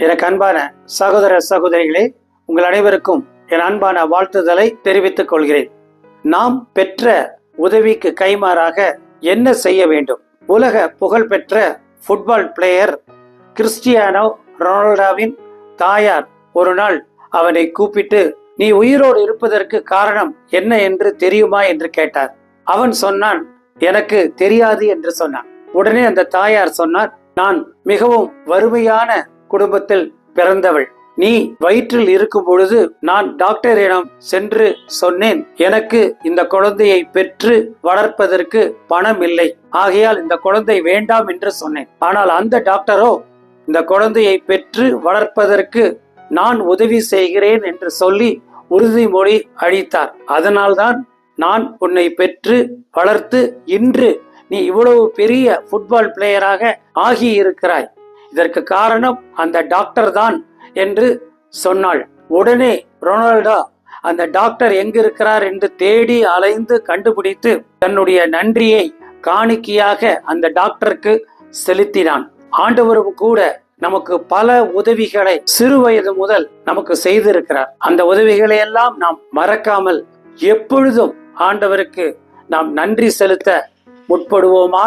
எனக்கு அன்பான சகோதர சகோதரிகளே உங்கள் அனைவருக்கும் என் அன்பான வாழ்த்துதலை தெரிவித்துக் கொள்கிறேன். நாம் பெற்ற உதவிக்கு கைமாறாக என்ன செய்ய வேண்டும்? உலக புகழ்பெற்ற ஃபுட்பால் பிளேயர் கிறிஸ்டியானோ ரொனால்டோவின் தாயார் ஒரு நாள் அவனை கூப்பிட்டு நீ உயிரோடு இருப்பதற்கு காரணம் என்ன என்று தெரியுமா? என்று கேட்டார். அவன் சொன்னான் எனக்கு தெரியாது என்று சொன்னான். உடனே அந்த தாயார் சொன்னார் நான் மிகவும் வறுமையான குடும்பத்தில் பிறந்தவள். நீ வயிற்றில் இருக்கும் பொழுது நான் டாக்டரிடம் சென்று சொன்னேன் எனக்கு இந்த குழந்தையை பெற்று வளர்ப்பதற்கு பணம் இல்லை. ஆகையால் இந்த குழந்தை வேண்டாம் என்று சொன்னேன். ஆனால் அந்த டாக்டரோ இந்த குழந்தையை பெற்று வளர்ப்பதற்கு நான் உதவி செய்கிறேன் என்று சொல்லி உறுதிமொழி அளித்தார். அதனால்தான் நான் உன்னை பெற்று வளர்த்து இன்று நீ இவ்வளவு பெரிய ஃபுட்பால் பிளேயராக ஆகி இருக்கிறாய் இதற்கு காரணம் அந்த டாக்டர் தான் என்று சொன்னாள். உடனே ரொனால்டோ அந்த டாக்டர் எங்க இருக்கிறார் என்று தேடி அலைந்து கண்டுபிடித்து தன்னுடைய நன்றியை காணிக்கையாக அந்த டாக்டருக்கு செலுத்தினான். ஆண்டவரும் கூட நமக்கு பல உதவிகளை சிறு வயது முதல் நமக்கு செய்திருக்கிறார். அந்த உதவிகளை எல்லாம் நாம் மறக்காமல் எப்பொழுதும் ஆண்டவருக்கு நாம் நன்றி செலுத்த முற்படுவோமா?